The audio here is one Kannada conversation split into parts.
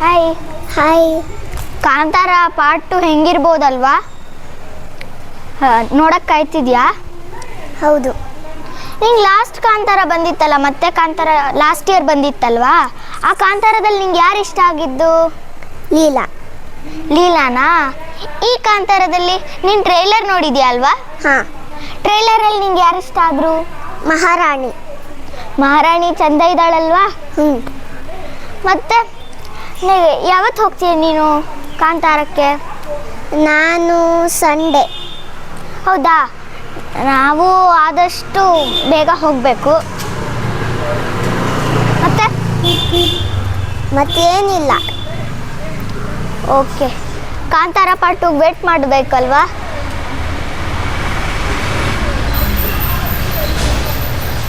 Hi hi Kantara part two ಹೆಂಗಿರ್ಬೋದಲ್ವಾ? ನೋಡಕ್ಕೆ ಕಾಯ್ತಿದ್ಯಾ? ಹೌದು. ನಿಂಗೆ ಲಾಸ್ಟ್ ಕಾಂತಾರ ಬಂದಿತ್ತಲ್ಲ ಮತ್ತೆ ಕಾಂತಾರ ಲಾಸ್ಟ್ ಇಯರ್ ಬಂದಿತ್ತಲ್ವಾ? ಆ ಕಾಂತಾರದಲ್ಲಿ ನಿಂಗೆ ಯಾರು ಇಷ್ಟ ಆಗಿದ್ದು? ಲೀಲಾ. ಲೀಲಾನಾ? ಈ ಕಾಂತಾರದಲ್ಲಿ ನೀನು ಟ್ರೈಲರ್ ನೋಡಿದ್ಯಾ ಅಲ್ವಾ? ಹಾಂ. ಟ್ರೈಲರಲ್ಲಿ ನಿಂಗೆ ಯಾರು ಇಷ್ಟ ಆದ್ರು? ಮಹಾರಾಣಿ. ಮಹಾರಾಣಿ ಚಂದ ಇದ್ದಾಳಲ್ವಾ? ಹ್ಞೂ ಮತ್ತೆ ನೀ- ಯಾವತ್ತು ಹೋಗ್ತೀಯ ನೀನು ಕಾಂತಾರಕ್ಕೆ? ನಾನು ಸಂಡೆ ಹೌದಾ? ನಾವು ಆದಷ್ಟು ಬೇಗ ಹೋಗಬೇಕು. ಮತ್ತೆ? ಮತ್ತೇನಿಲ್ಲ. ಓಕೆ. ಕಾಂತಾರ ಪಾಟು ವೇಟ್ ಮಾಡಬೇಕಲ್ವಾ?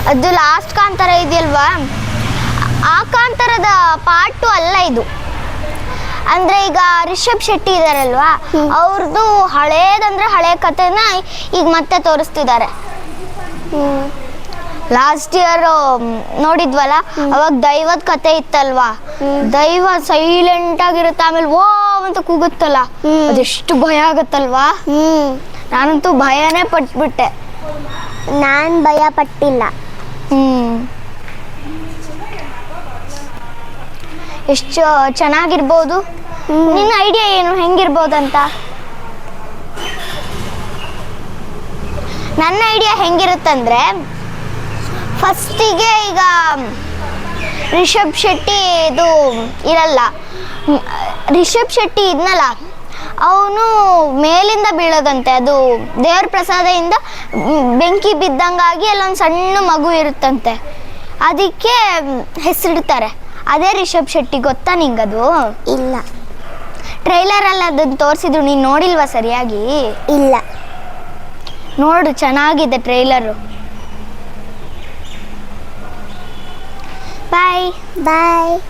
ಅದು ಲಾಸ್ಟ್ ಕಾಂತಾರ ಇದೆಯಲ್ವಾ? ಆ ಕಾಂತಾರದ ಪಾರ್ಟು ಅಲ್ಲ ಇದು. ಅಂದ್ರೆ ಈಗ ರಿಷಬ್ ಶೆಟ್ಟಿ ಇದಾರಲ್ವಾ. ಅವ್ರದ್ದು ಹಳೇದಂದ್ರೆ ಹಳೆ ಕಥೆನ ಈಗ ಮತ್ತೆ ತೋರಿಸ್ತಿದ್ದಾರೆ. ಲಾಸ್ಟ್ ಇಯರ್ ನೋಡಿದ್ವಲ್ಲ ಅವಾಗ ದೈವದ ಕತೆ ಇತ್ತಲ್ವಾ. ದೈವ ಸೈಲೆಂಟ್ ಆಗಿರುತ್ತೆ ಆಮೇಲೆ ಓ ಅಂತ ಕೂಗುತ್ತಲ್ಲ. ಅದೆಷ್ಟು ಭಯ ಆಗುತ್ತಲ್ವಾ? ನಾನಂತೂ ಭಯನೇ ಪಟ್ಬಿಟ್ಟೆ. ನಾನು ಭಯ ಪಟ್ಟಿಲ್ಲ. ಹ್ಮ್. ಎಷ್ಟು ಚೆನ್ನಾಗಿರ್ಬೋದು. ನಿನ್ನ ಐಡಿಯಾ ಏನು? ಹೆಂಗಿರ್ಬೋದಂತ? ನನ್ನ ಐಡಿಯಾ ಹೆಂಗಿರುತ್ತಂದ್ರೆ ಫಸ್ಟಿಗೆ ಈಗ ರಿಷಬ್ ಶೆಟ್ಟಿ ಇದು ಇರಲ್ಲ. ರಿಷಬ್ ಶೆಟ್ಟಿ ಇದ್ನಲ್ಲ, ಅವನು ಮೇಲಿಂದ ಬೀಳೋದಂತೆ, ಅದು ದೇವ್ರ ಪ್ರಸಾದದಿಂದ ಬೆಂಕಿ ಬಿದ್ದಂಗಾಗಿ ಅಲ್ಲೊಂದು ಸಣ್ಣ ಮಗು ಇರುತ್ತಂತೆ. ಅದಕ್ಕೆ ಹೆಸರಿಡ್ತಾರೆ. ಅದೇ ರಿಷಬ್ ಶೆಟ್ಟಿ ಗೊತ್ತಾ ನಿಂಗದು? ಇಲ್ಲ. ಟ್ರೈಲರಲ್ಲಿ ಅದನ್ನು ತೋರಿಸಿದ್ರು ನೀನು ನೋಡಿಲ್ವಾ ಸರಿಯಾಗಿ? ಇಲ್ಲ. ನೋಡು ಚೆನ್ನಾಗಿದೆ ಟ್ರೈಲರು ಬಾಯ್ ಬಾಯ್